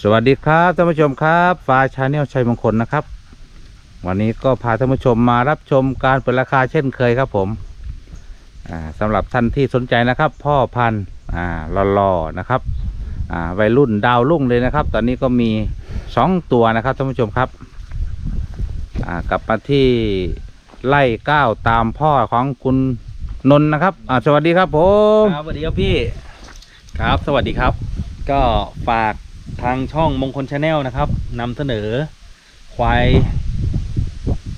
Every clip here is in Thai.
สวัสดีครับท่านผู้ชมครับฟ้าชาแนลชัยมงคลนะครับ วันนี้ก็พาท่านผู้ชมมารับชมการเปิดราคาเช่นเคยครับผมอ่าสำหรับท่านที่สนใจนะครับ พ่อพันธุ์อ่าหล่อๆนะครับอ่าวัยรุ่นดาวรุ่งเลยนะครับ ตอนนี้ก็มีสองตัวนะครับท่านผู้ชมครับอ่ากลับมาที่ไล่ก้าวตามพ่อของคุณนนท์นะครับอ่าสวัสดีครับผมครับสวัสดีครับพี่ครับสวัสดีครับ ก็ฝาก ทางช่องมงคลชาแนลนะครับนำเสนอควาย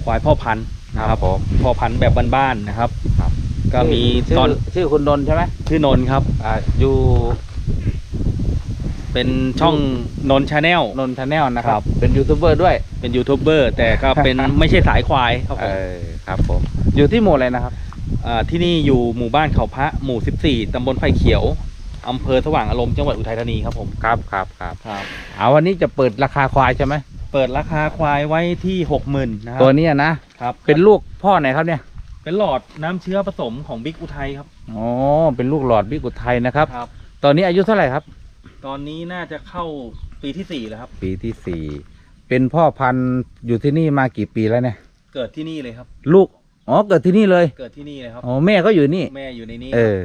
ควายพ่อพันธุ์นะครับผมพ่อพันธุ์แบบบ้านๆนะครับ ครับ ก็มีชื่ตอนชื่อคุณนนท์ใช่ไหมชื่อนนท์ครับ อ่าอยู่เป็นช่องนนชาแนล นนทแนลนะครัครับ บ เป็นยูทูบเบอร์ด้วย เป็นยูทูบเบอร์แต่ก็เป็น ไม่ใช่สายควายครับผเอมอครับผม อยู่ที่หมู่อะไรนะครับอ่าที่นี่อยู่หมู่บ้านเขาพระหมู่ 14 ตำบลไผ่เขียว อำเภอสว่างอารมณ์จังหวัดอุทัยธานีครับผมครับครับครับครับ เอาวันนี้จะเปิดราคาควายใช่ไหมเปิดราคาควายไว้ที่หกหมื่นนะครัตัวเนี้ยนะครับเป็นลูกพ่อไหนครับเนี่ยเป็นหลอดน้ำเชื้อผสมของบิ๊กอุทัยครับอ๋อเป็นลูกหลอดบิ๊กอุทัยนะครับ ครับ ตอนนี้อายุเท่าไหร่ครับ ตอนนี้น่าจะเข้าปีที่สี่แล้วครับ ปีที่สี่เป็นพ่อพันธุ์อยู่ที่นี่มากี่ปีแล้วเนี่ย เกิดที่นี่เลยครับ ลูกอ๋อเกิดที่นี่เลย เกิดที่นี่เลยครับอ๋อแม่ก็อยู่นี่ แม่อยู่ในนี้เออ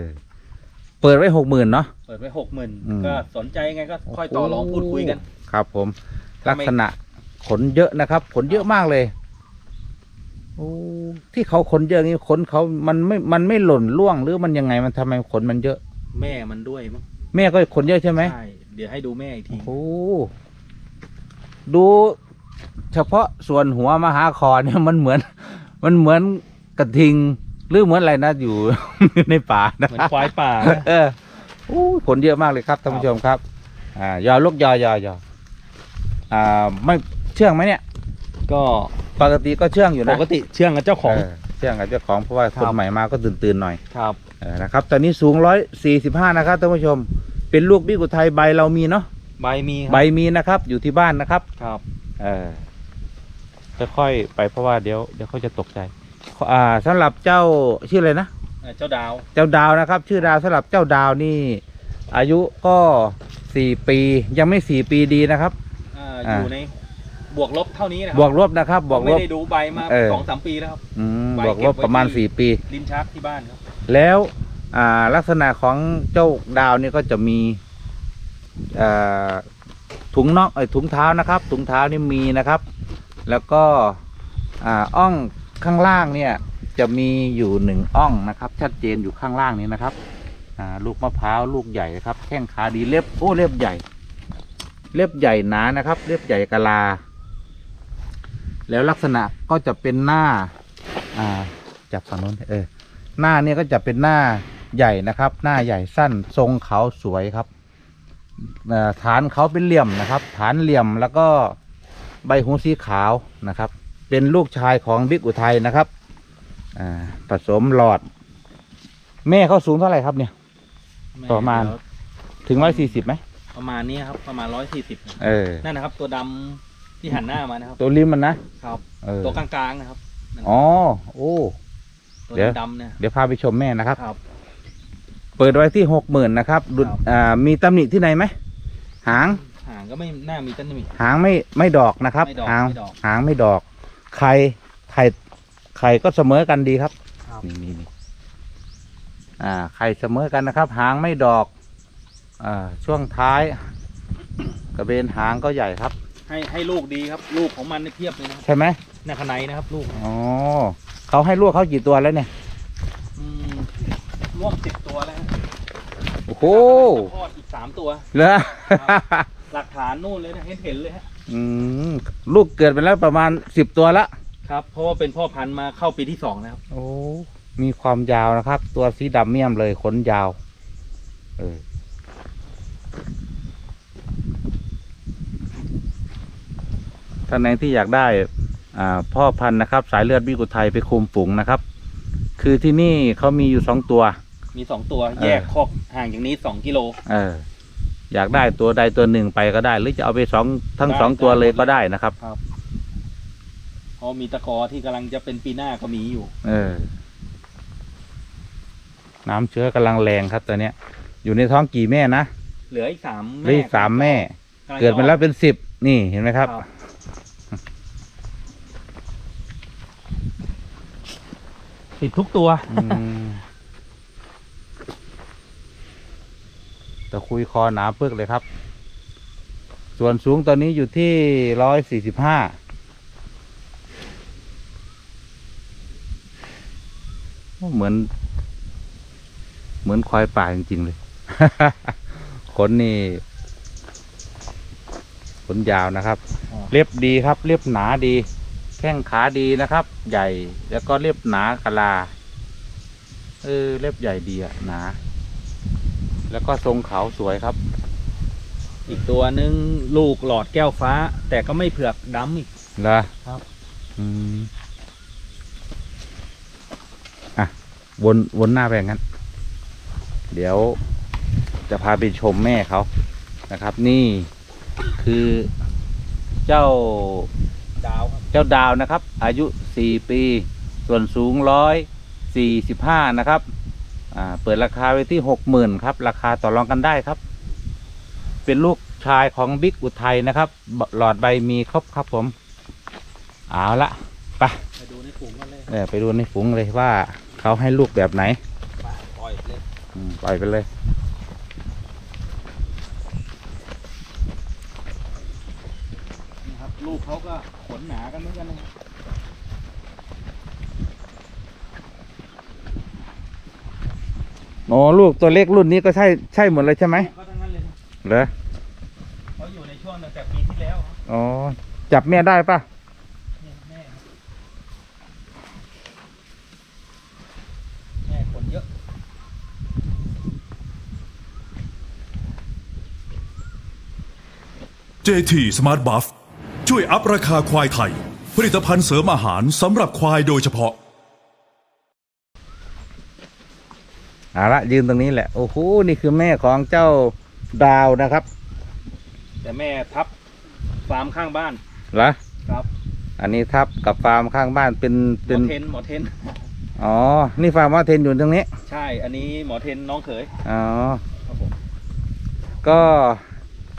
เปิดไว้หกหมื่นเนาะ เปิดไว้หกหมื่นอืม ก็สนใจยังไงก็ค่อยต่อรองพูดคุยกัน ครับผมถ้าลักไม่ษณะขนเยอะนะครับ ขนเยอะมากเลยโอ้ที่เขาขนเยอะนี่ขนเขามันไม่มันไม่หล่นร่วงหรือมันยังไงมันทำไมขนมันเยอะ แม่มันด้วยมั้งแม่ก็ขนเยอะใช่ไหมใช่เดี๋ยวให้ดูแม่อีกที โอ้ดูเฉพาะส่วนหัวมหาคอเนี่ยมันเหมือน มันเหมือนกระทิง หรือเหมือนอะไรนะอยู่ในป่านะ เหมือนควายป่านะเออโอ้ขนเยอะมากเลยครับท่านผู้ชมครับ อ่ายอลูกยอยอยออ่าไม่เชื่องไหมเนี่ย ก็ปกติก็เชื่องอยู่ปนะกติเชื่องกับเจ้าของเเชื่องกับเจ้าของเพราะว่าคครับนใหม่มาก็ตื่นตื่นๆหน่อยครับเออนะครับตอนนี้สูงร้อยสี่สิบห้านะครับท่านผู้ชม เป็นลูกบิ๊กอุทัยใบเรามีเนาะใบมีครัใบมีนะครับ อยู่ที่บ้านนะครับ ครับ เออค่อยๆไปเพราะว่าเดี๋ยวเดี๋ยวเขาจะตกใจ อ่าสำหรับเจ้าชื่ออะไรนะอ่าเจ้าดาว เจ้าดาวนะครับ ชื่อดาวสำหรับเจ้าดาวนี่ อายุก็สี่ปียังไม่สี่ปีดีนะครับ อ่าอ่าอยู่ในบวกลบเท่านี้นะคบวกลบนะครับ บวกลไม่บ ได้ดูใบมาเออ สองสามปีแล้วครับ อืมใบบวกลบเก็บไว้ ประมาณที่สี่ปี ลิ้นชักที่บ้านครับ แล้วอ่าลักษณะของเจ้าดาวนี่ก็จะมีอ่าถุงน่องเอ้ยถุงเท้านะครับ ถุงเท้านี่มีนะครับ แล้วก็อ่าอ่อง ข้างล่างเนี่ยจะมีอยู่หนึ่งอ่องนะครับ ชัดเจนอยู่ข้างล่างนี้นะครับลูกมะพร้าวลูกใหญ่ครับแข้งขาดีเล็บโอ้เล็บใหญ่ เล็บใหญ่หนานะครับ เล็บใหญ่กะลา แล้วลักษณะก็จะเป็นหน้าอ่าจับฝั่งโน้นเออหน้าเนี่ยก็จะเป็นหน้าใหญ่นะครับ หน้าใหญ่สั้นทรงเขาสวยครับฐานเขาเป็นเหลี่ยมนะครับ ฐานเหลี่ยมแล้วก็ใบหูสีขาวนะครับ เป็นลูกชายของบิ๊กอุทัยนะครับอ่าผสมหลอด แม่เขาสูงเท่าไหร่ครับเนี่ย ประมาณเดี๋ยวถึงร้อยสี่สิบไหมประมาณนี้ครับประมาณร้อยสี่สิบเออนั่นนะครับ ตัวดำที่หันหน้ามานะครับ ตัวริมมันนะครับเออตัวกลางๆนะครับนั่นอ๋อโอ้ตัวเดี๋ยวดำๆเนี่ยเดี๋ยวพาไปชมแม่นะครับครับ เปิดไว้ที่หกหมื่นนะครับดุครับอ่ามีตำหนิที่ไหนไหมหางหางก็ไม่น่ามีต้นมีหางไม่ไม่ดอกนะครับไม่ดอกหางไม่ดอกหางไม่ดอก ไข่ไข่ไข่ก็เสมอกันดีครับครับ นี่นี่นี่อ่าไข่เสมอกันนะครับ หางไม่ดอกอ่าช่วงท้าย กระเบนหางก็ใหญ่ครับ ให้ให้ลูกดีครับ ลูกของมันเนี่ยเทียบเลยนะครับใช่ไหมหน้าขนนะครับ ลูกอ๋อเขาให้ลูกเขากี่ตัวแล้วเนี่ยอืมร่วมสิบตัวแล้วฮะโอ้โหจะคลอดอีกสามตัว เหรอ หลักฐานนู่นเลยนะเห็นเห็นเลยฮะ อืมลูกเกิดไปแล้วประมาณสิบตัวละ ครับ เพราะว่าเป็นพ่อพันธุ์มาเข้าปีที่สองนะครับ โอ้ มีความยาวนะครับ ตัวสีดำเมี่ยมเลยขนยาว เออ ท่านไหนที่อยากได้อ่าพ่อพันธุ์นะครับ สายเลือดบิกุไทยไปคุมฝูงนะครับ คือที่นี่เขามีอยู่สองตัว มีสองตัวเออแยกคอกห่างจากนี้สองกิโล เออ อยากได้ตัวใดตัวหนึ่งไปก็ได้ หรือจะเอาไปสองทั้งได้สองตัวได้เลยหมดก็ได้นะครับเพราะมีตะกอที่กำลังจะเป็นปีหน้าก็มีอยู่เออ น้ำเชื้อกำลังแรงครับตัวเนี้ย อยู่ในท้องกี่แม่นะเหลืออีกสามเหลืออีกสามแม่กกำลังจะเกิดมาแล้วเป็นสิบนี่เห็นไหมครับ ติดทุกตัว อืม ตะคุยคอหนาปึกเลยครับ ส่วนสูงตอนนี้อยู่ที่ร้อยสี่สิบห้าเหมือน เหมือนควายป่าจริง ๆ เลยขนนี่ขนยาวนะครับอ๋อเรียบดีครับ เรียบหนาดี แข้งขาดีนะครับ ใหญ่แล้วก็เรียบหนากะลา เออเรียบใหญ่ดีอะหนา แล้วก็ทรงเขาสวยครับ อีกตัวนึงลูกหลอดแก้วฟ้า แต่ก็ไม่เผือกดำอีกเหรอครับ อืมอะ วนวนหน้าไปอย่างนั้น เดี๋ยวจะพาไปชมแม่เขานะครับ นี่คือเจ้าดาวครับ เจ้าดาวนะครับ อายุสี่ปี ส่วนสูงร้อยสี่สิบห้านะครับอ่า เปิดราคาไว้ที่หกหมื่นครับ ราคาต่อรองกันได้ครับ เป็นลูกชายของบิ๊กอุทัยนะครับ หลอดใบมีครบครับผม เอาละไปไปดูในฝูงกันเลยเออไปดูในฝูงเลยว่าเขาให้ลูกแบบไหนไปล่อยเลยปล่อยไปเลยนะครับลูกเขาก็ขนหนากันเหมือนกันนะครับ โอ้ลูกตัวเล็กรุ่นนี้ก็ใช่ใช่หมดเลยใช่ไหมก็ทั้งนั้นเลยนะเหรอเขาอยู่ในช่วงตั้งแต่ปีที่แล้วครับอ๋อจับแม่ได้ปะเนี่ยแม่ครับแม่ขนเยอะ JT Smart Buff ช่วยอัพราคาควายไทย ผลิตภัณฑ์เสริมอาหารสำหรับควายโดยเฉพาะ เอาละยืนตรงนี้แหละ โอ้โห นี่คือแม่ของเจ้าดาวนะครับ แต่แม่ทับฟาร์มข้างบ้าน เหรอ ครับ อันนี้ทับกับฟาร์มข้างบ้านเป็นหมเป็นอเทนหมอเทน อ๋อ นี่ฟาร์มว่าเทนอยู่ตรงนี้ ใช่ อันนี้หมอเทนน้องเขยอ๋อ ครับผมก็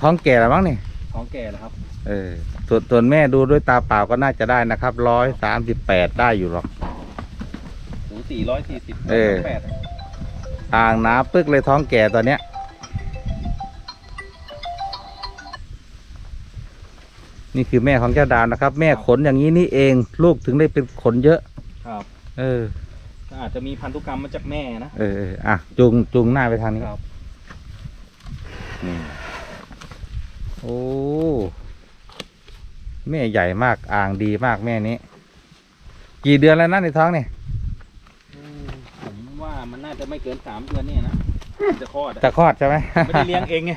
ท้องแก่แล้วมั้งนี่ ท้องแก่แล้วครับ เออ ส่วนส่วนแม่ดูด้วยตาเปล่าก็น่าจะได้นะครับ ร้อยสามสิบแปดได้อยู่หรอกสูงสี่ร้อยสี่สิบเออ แปดอ่างหนาปึกเลยท้องแก่ตอนเนี้ยนี่คือแม่ของเจ้าดาวนะครับ แม่ขนอย่างนี้นี่เอง ลูกถึงได้เป็นขนเยอะ ครับ เออก็อาจจะมีพันธุกรรมมาจากแม่นะ เออเอออะจูงจูงหน้าไปทางนี้ครับนี่โอ้แม่ใหญ่มากอ่างดีมากแม่นี้ กี่เดือนแล้วนะในท้องเนี่ยอืมผ มว่ามันน่าจะไม่เกินสามเดือนเนี่ยนะจะคลอดอะจะคลอดใช่ไหมไม่ได้เลี้ยงเองไง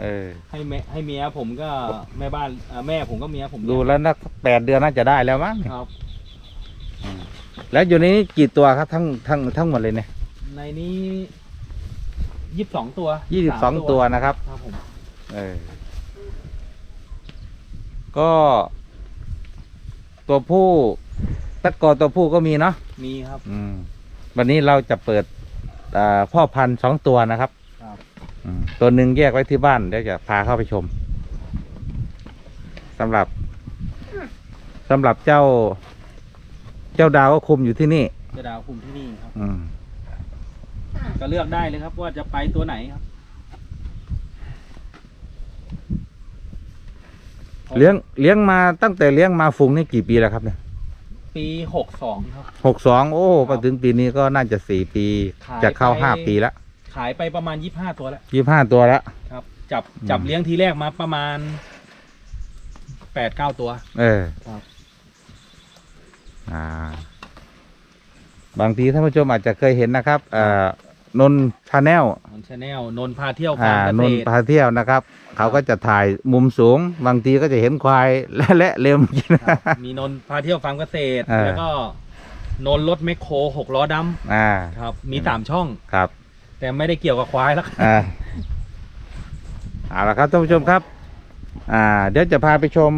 เออให้แม่ให้เมียผมก็แม่บ้านเอ่อแม่ผมก็เมียผมเลี้ดูยงแล้วนักแปดเดือนน่าจะได้แล้วมั้งครับ แล้วอยู่ในนี้กี่ตัวครับทั้งทั้งทั้งหมดเลยเนี่ยในนี้ยี่สิบสองตัวยี่สิบสองตัวนะครับ ครับผมเออ ก็ ตัวผู้ตะกอตัวผู้ก็มีเนาะมีครับ อืม วันนี้เราจะเปิดอ่าพ่อพันธุ์สองตัวนะครับครับ อืมตัวหนึ่งแยกไว้ที่บ้านเดี๋ยวจะพาเข้าไปชมสำหรับสำหรับเจ้า เจ้าดาวก็คุมอยู่ที่นี่จะดาวคุมที่นี่ครับ อืม ก็เลือกได้เลยครับ ว่าจะไปตัวไหนครับเลี้ยงเลี้ยงมาตั้งแต่เลี้ยงมาฝูงนี่กี่ปีแล้วครับเนี่ย ปีหกสองครับ หกสองโอ้ครัมาบถึงปีนี้ก็น่าจะสี่ปี ขายจะเข้าไป ห้าปีแล้วขายไปประมาณยี่ห้าตัวแล้วยี่ห้าตัวแล้วครับจับอืมจับเลี้ยงทีแรกมาประมาณแปดเก้าตัว เออครับ อ่า บางทีท่านผู้ชมอาจจะเคยเห็นนะครับเอ่อนนชาแนลนน ชาแนลนนพาเที่ยวอ่าฟาร์มนเกนษตรพาเที่ยวนะครับ เขาก็จะถ่ายมุมสูง บางทีก็จะเห็นควายและและเร็วกิน ครับมีนนพาเที่ยวฟาร์มเกษตร อ่า แล้วก็นนรถแมคโครหกล้อดอ่าำครับ มีสามช่อง ครับ แต่ไม่ได้เกี่ยวกับควายแล้วอ่าเอาละครับท่านผู้ชมครับ อ่า เดี๋ยวจะพาไปชม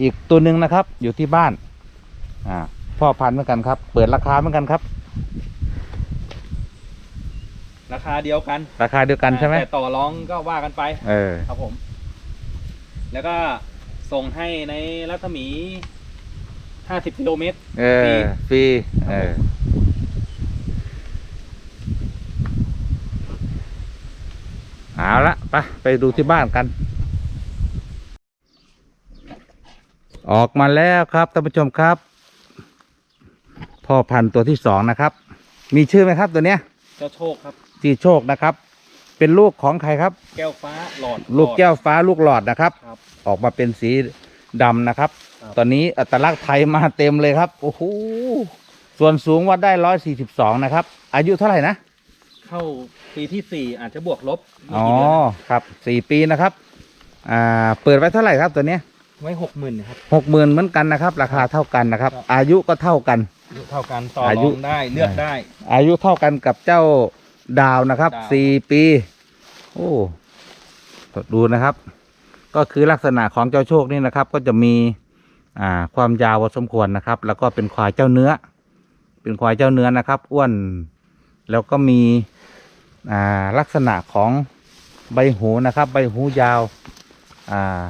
อีกตัวหนึ่งนะครับ อยู่ที่บ้าน อ่า พ่อพันธุ์เหมือนกันครับ เปิดราคาเหมือนกันครับ ราคาเดียวกันราคาเดียวกันใช่ไหมแต่ต่อรองก็ว่ากันไป เออ ครับผม แล้วก็ส่งให้ในรัศมี50กิโลเมตรเออฟรีเออเอาละไปไปดูที่บ้านกัน ออกมาแล้วครับท่านผู้ชมครับ พ่อพันธุ์ตัวที่สองนะครับ มีชื่อไหมครับตัวเนี้ยเจ้าโชคครับ จีโชคนะครับ เป็นลูกของใครครับ แก้วฟ้าหลอดลูกหอดแก้วฟ้าลูกหลอดนะครับ ครับ ออกมาเป็นสีดำนะครับ ครับ ตอนนี้อัตลักษณ์ไทยมาเต็มเลยครับโอ้โหส่วนสูงวัดได้ร้อยสี่สิบสองนะครับ อายุเท่าไหร่นะเข้าปีที่4อาจจะบวกลบไม่อ๋อกี่เดือนครับสี่ปีนะครับอ่าเปิดไว้เท่าไหร่ครับตัวเนี้ยไว้หกหมื่นครับ หกหมื่นเหมือนกันนะครับ ราคาเท่ากันนะครับ ครับ อายุก็เท่ากัน อายุเท่ากันต่ออารยุองได้เลือกได้ อายุเท่ากันกับเจ้า ดาวนะครับดาว สี่ปี โอ้ดูนะครับ ก็คือลักษณะของเจ้าโชคนี่นะครับ ก็จะมีอ่าความยาวพอสมควรนะครับ แล้วก็เป็นควายเจ้าเนื้อ เป็นควายเจ้าเนื้อนะครับ อ้วนแล้วก็มีอ่าลักษณะของใบหูนะครับ ใบหูยาวอ่า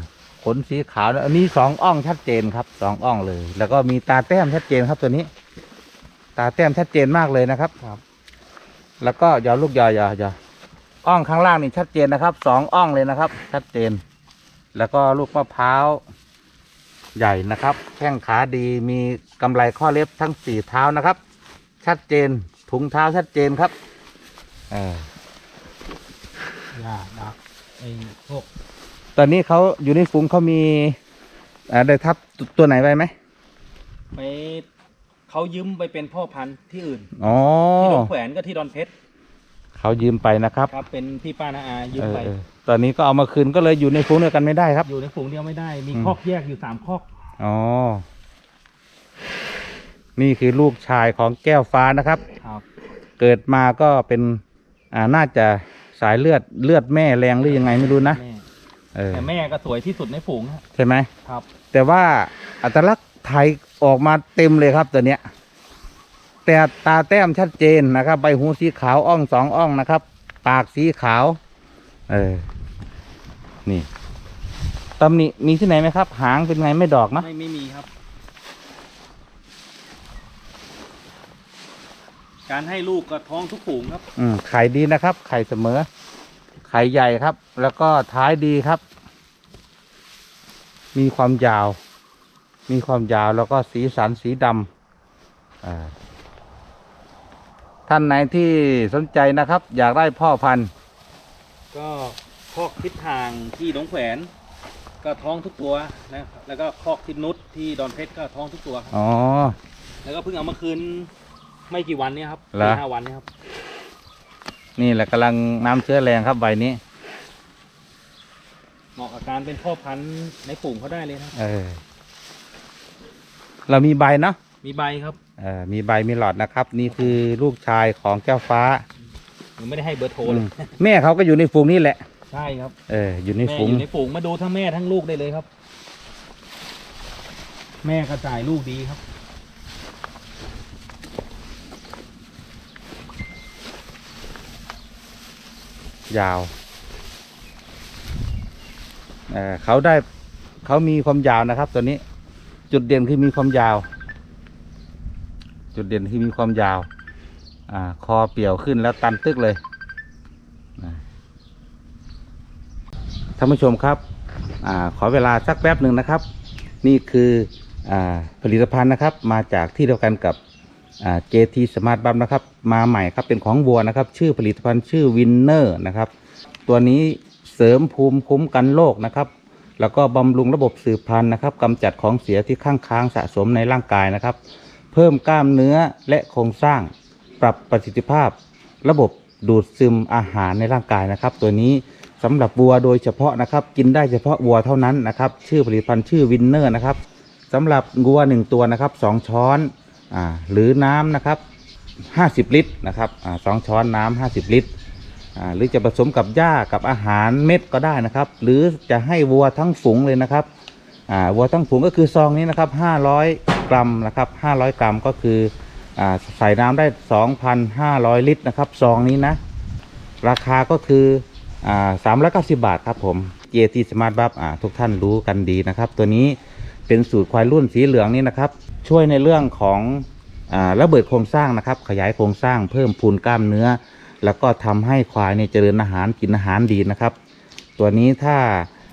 ขนสีขาวนะอันนี้สองอ่องชัดเจนครับสองอ่องเลย แล้วก็มีตาแต้มชัดเจนครับตัวนี้ ตาแต้มชัดเจนมากเลยนะครับ ครับ แล้วก็อย่าลูกอย่าอย่าอย่าอ่องข้างล่างนี่ชัดเจนนะครับสองอ่องเลยนะครับ ชัดเจน แล้วก็ลูกมะพร้าวใหญ่นะครับ แข้งขาดีมีกำไรข้อเล็บทั้งสี่เท้านะครับ ชัดเจนถุงเท้าชัดเจนครับเออยาดักไอ้พวกตอนนี้เขาอยู่ในฝูงเขามีอ่าได้ทับตัวตัวไหนไว้ไหมไป เขายืมไปเป็นพ่อพันธุ์ที่อื่นอ๋อที่ดอนแขวนก็ที่ดอนเพชรเขายืมไปนะครับครับ เป็นพี่ป้านาอายืมเออไป เออตอนนี้ก็เอามาคืนก็เลยอยู่ในฝูงเดียวกันไม่ได้ครับ อยู่ในฝูงเดียวไม่ได้ มีอืมคอกแยกอยู่สามคอก อ๋อ นี่คือลูกชายของแก้วฟ้านะครับ ครับ เกิดมาก็เป็น อ่า น่าจะสายเลือดเลือดแม่แรงหรือยังไงไม่รู้นะ แม่เออ แต่แม่ก็สวยที่สุดในฝูงครับใช่ไหม ครับ แต่ว่าอัตลักษณ์ ไทยออกมาเต็มเลยครับตัวเนี้ย แต่ตาแต้มชัดเจนนะครับใบหูสีขาวอ่องสองอ่องนะครับ ปากสีขาว เออ นี่ตำหนิมีที่ไหนไหมครับ หางเป็นไงไม่ดอกนะไม่ไม่มีครับ การให้ลูกก็ท้องทุกฝูงครับ อืมไข่ดีนะครับ ไข่เสมอ ไข่ใหญ่ครับ แล้วก็ท้ายดีครับ มีความยาว มีความยาวแล้วก็สีสันสีดำอ่าท่านไหนที่สนใจนะครับ อยากได้พ่อพันธุ์ ก็คอกทิศทางที่หนองแขวนก็ท้องทุกตัวนะแล้วก็คอกทิศนุชที่ดอนเพชรก็ท้องทุกตัวครับอ๋อ แล้วก็เพิ่งเอามาคืนไม่กี่วันเนี้ครับเหรอ สี่ห้าวันเนี้ครับ นี่แหละกำลังน้ำเชื้อแรงครับใบนี้ เหมาะกับการเป็นพ่อพันธุ์ในฝูงเขาได้เลยนะเออ เรามีใบเนาะมีใบครับเออมีใบมีหลอดนะครับ นี่คือลูกชายของแก้วฟ้ายังไม่ได้ให้เบอร์โทรอืเลมยแม่เขาก็อยู่ในฝูงนี่แหละ ใช่ครับเอออยู่ในแม่ฝูงอยู่ในฝูงมาดูทั้งแม่ทั้งลูกได้เลยครับ แม่กระจายลูกดีครับ ยาวเออเขาได้เขามีความยาวนะครับ ตัวนี้ จุดเด่นคือมีความยาว จุดเด่นคือมีความยาวอคอเปี่ยวขึ้นแล้วตันตึกเลยท่านผู้ชมครับอขอเวลาสักแป๊บหนึ่งนะครับ นี่คืออผลิตภัณฑ์นะครับ มาจากที่เดียวกันกับอ่า JT Smart b u m นะครับ มาใหม่ครับเป็นของวัวนะครับ ชื่อผลิตภัณฑ์ชื่อ Winner นะครับ ตัวนี้เสริมภูมิคุ้มกันโรคนะครับ แล้วก็บำรุงระบบสืบพันธุ์นะครับกำจัดของเสียที่ข้างค้างสะสมในร่างกายนะครับ เพิ่มกล้ามเนื้อและโครงสร้าง ปรับประสิทธิภาพ ระบบดูดซึมอาหารในร่างกายนะครับ ตัวนี้สำหรับวัวโดยเฉพาะนะครับ กินได้เฉพาะวัวเท่านั้นนะครับ ชื่อผลิตภัณฑ์ชื่อวินเนอร์นะครับสำหรับวัวหนึ่งตัวนะครับสองช้อนอหรือน้ำนะครับห้าสิบลิตรนะครับอสองช้อนน้ำห้าสิบลิตร หรือจะผสมกับหญ้ากับอาหารเม็ดก็ได้นะครับ หรือจะให้วัวทั้งฝูงเลยนะครับวัวทั้งฝูงก็คือซองนี้นะครับ 500 กรัมนะครับ500 กรัมก็คืออใส่น้ำได้ 2,500 ลิตรนะครับซองนี้นะ ราคาก็คืออ่า390บาทครับผม JT Smart Buff อ่าทุกท่านรู้กันดีนะครับ ตัวนี้เป็นสูตรควายรุ่นสีเหลืองนี่นะครับ ช่วยในเรื่องของอระเบิดโครงสร้างนะครับ ขยายโครงสร้างเพิ่มพูนกล้ามเนื้อ แล้วก็ทำให้ควายเนี่ยเจริญอาหารกินอาหารดีนะครับ ตัวนี้ถ้า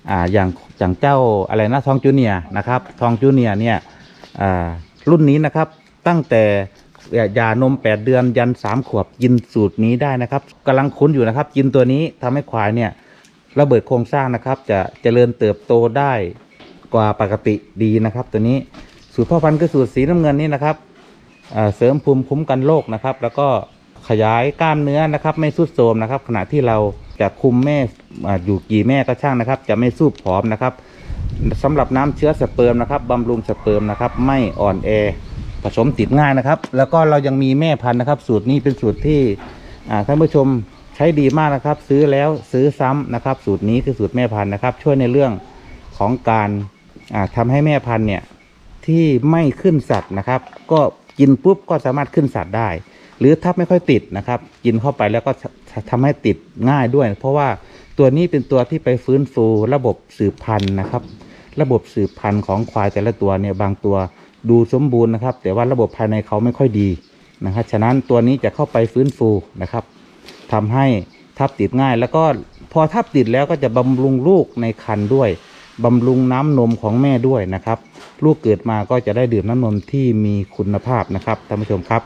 อ่าอย่างอย่างเจ้าอะไรนะทองจูเนียนะครับทองจูเนียเนี่ยอ่ารุ่นนี้นะครับตั้งแต่ยานม 8 เดือนยัน 3 ขวบกินสูตรนี้ได้นะครับกำลังคุ้นอยู่นะครับ กินตัวนี้ทำให้ควายเนี่ยระเบิดโครงสร้างนะครับ จะเจริญเติบโตได้กว่าปกติดีนะครับ ตัวนี้สูตรพ่อพันธุ์คือสูตรสีน้ำเงินนี่นะครับเสริมภูมิคุ้มกันโรคนะครับ แล้วก็ ขยายกล้ามเนื้อนะครับ ไม่สุดโทมนะครับ ขณะที่เราจะคุมแม่อยู่กี่แม่ก็ช่างนะครับ จะไม่สู้ผอมนะครับสำหรับน้ำเชื้อสเปิร์มนะครับบำรุงสเปิร์มนะครับ ไม่อ่อนแอผสมติดง่ายนะครับ แล้วก็เรายังมีแม่พันธุ์นะครับ สูตรนี้เป็นสูตรที่ท่านผู้ชมใช้ดีมากนะครับ ซื้อแล้วซื้อซ้ำนะครับ สูตรนี้คือสูตรแม่พันธุ์นะครับ ช่วยในเรื่องของการอ่าทำให้แม่พันธุ์เนี่ยที่ไม่ขึ้นสัตว์นะครับ ก็กินปุ๊บก็สามารถขึ้นสัตว์ได้ หรือถ้าไม่ค่อยติดนะครับ กินเข้าไปแล้วก็ททำให้ติดง่ายด้วย เพราะว่าตัวนี้เป็นตัวที่ไปฟื้นฟูระบบสืบพันธุ์นะครับ ระบบสืบพันธุ์ของควายแต่ละตัวเนี่ยบางตัวดูสมบูรณ์นะครับ แต่ว่าระบบภายในเขาไม่ค่อยดีนะครับฉะนั้นตัวนี้จะเข้าไปฟื้นฟูนะครับทำให้ทับติดง่าย แล้วก็พอทับติดแล้วก็จะบำรุงลูกในครรภ์ด้วยบำรุงน้ำนมของแม่ด้วยนะครับ ลูกเกิดมาก็จะได้ดื่มน้ำนมที่มีคุณภาพนะครับท่านผู้ชมครับ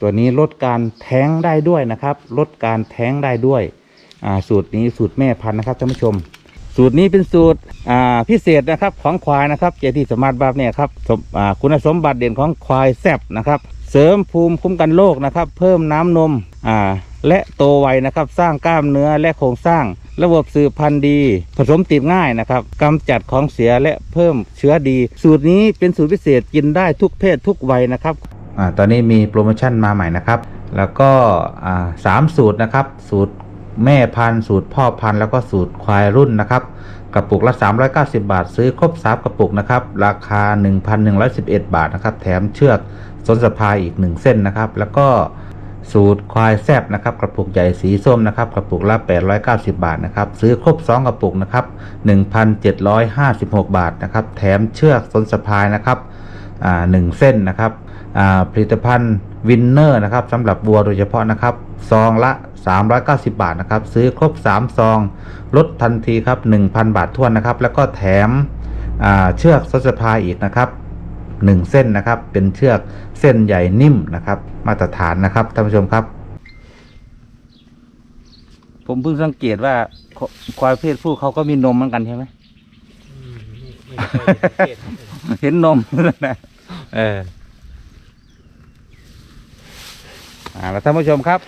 ตัวนี้ลดการแท้งได้ด้วยนะครับ ลดการแท้งได้ด้วยสูตรนี้สูตรแม่พันธุ์นะครับท่านผู้ชม สูตรนี้เป็นสูตรพิเศษนะครับของควายนะครับเจที่สมาร์ทบัฟเนี่ยครับคุณสมบัติเด่นของควายแซบนะครับ เสริมภูมิคุ้มกันโรคนะครับ เพิ่มน้ำนมและโตไวนะครับ สร้างกล้ามเนื้อและโครงสร้างระบบสืบพันธุ์ดี ผสมติดง่ายนะครับกำจัดของเสียและเพิ่มเชื้อดี สูตรนี้เป็นสูตรพิเศษกินได้ทุกเพศทุกวัยนะครับ ตอนนี้มีโปรโมชั่นมาใหม่นะครับ แล้วก็สามสูตรนะครับ สูตรแม่พันธุ์สูตรพ่อพันธุ์แล้วก็สูตรควายรุ่นนะครับ กระปุกละ 390 บาท ซื้อครบ3กระปุกนะครับ ราคา 1,111 บาทนะครับ แถมเชือกสนสะพายอีก 1 เส้นนะครับ แล้วก็สูตรควายแซบนะครับ กระปุกใหญ่สีส้มนะครับ กระปุกละ 890 บาทนะครับ ซื้อครบ 2 กระปุกนะครับ 1,756 บาทนะครับ แถมเชือกสนสะพายนะครับอ่าหนึ่งเส้นนะครับ ผลิตภัณฑ์วินเนอร์นะครับสำหรับวัวโดยเฉพาะนะครับซองละ 390 บาทนะครับซื้อครบ 3 ซอง ลดทันทีครับ 1,000 บาททวนนะครับ แล้วก็แถมอ่าเชือกสสพายอีกนะครับ 1 เส้นนะครับเป็นเชือกเส้นใหญ่นิ่มนะครับ มาตรฐานนะครับท่านผู้ชมครับ ผมเพิ่งสังเกตว่าควควายเพศผู้เขาก็มีนมเหมือนกันใช่ไหมเห็นนมนะเออ อ่าแล้วท่านผู้ชมครับ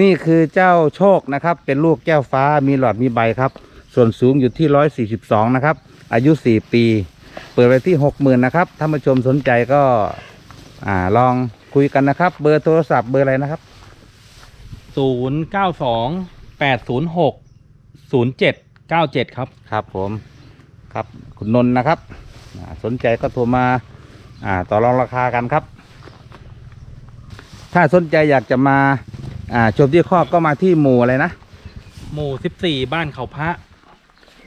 นี่คือเจ้าโชคนะครับ เป็นลูกแก้วฟ้ามีหลอดมีใบครับ ส่วนสูงอยู่ที่ร้อยสี่สิบสองนะครับ อายุสี่ปี เปิดไปที่หกหมื่นนะครับท่านผู้ชมสนใจก็อ่าลองคุยกันนะครับ เบอร์โทรศัพท์เบอร์อะไรนะครับ ศูนย์เก้าสองแปดศูนย์หกศูนย์เจ็ดเก้าเจ็ดครับ ครับผมครับคุณนนท์นะครับอ่าสนใจก็โทรมาอ่าต่อรองราคากันครับ ถ้าสนใจอยากจะมาอ่าชมที่คอกก็มาที่หมู่อะไรนะหมู่สิบสี่บ้านเขาพระ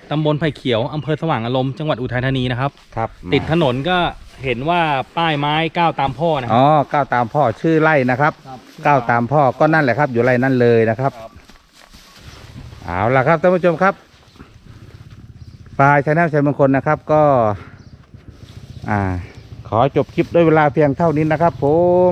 ตำบลไผ่เขียวอำเภอสว่างอารมณ์จังหวัดอุทัยธานีนะครับ ครับติดถนนก็เห็นว่าป้ายไม้ก้าวตามพ่อนะคอ๋รัอบก้าวตามพ่อชื่อไล่นะครับก้าวตามพ่อก็นั่นแหละครับ อยู่ไล่นั่นเลยนะครับครับ เอาละครับท่านผู้ชมครับปลายชาแนลชัยมงคลนะครับก็ อ่า ขอจบคลิปด้วยเวลาเพียงเท่านี้นะครับผม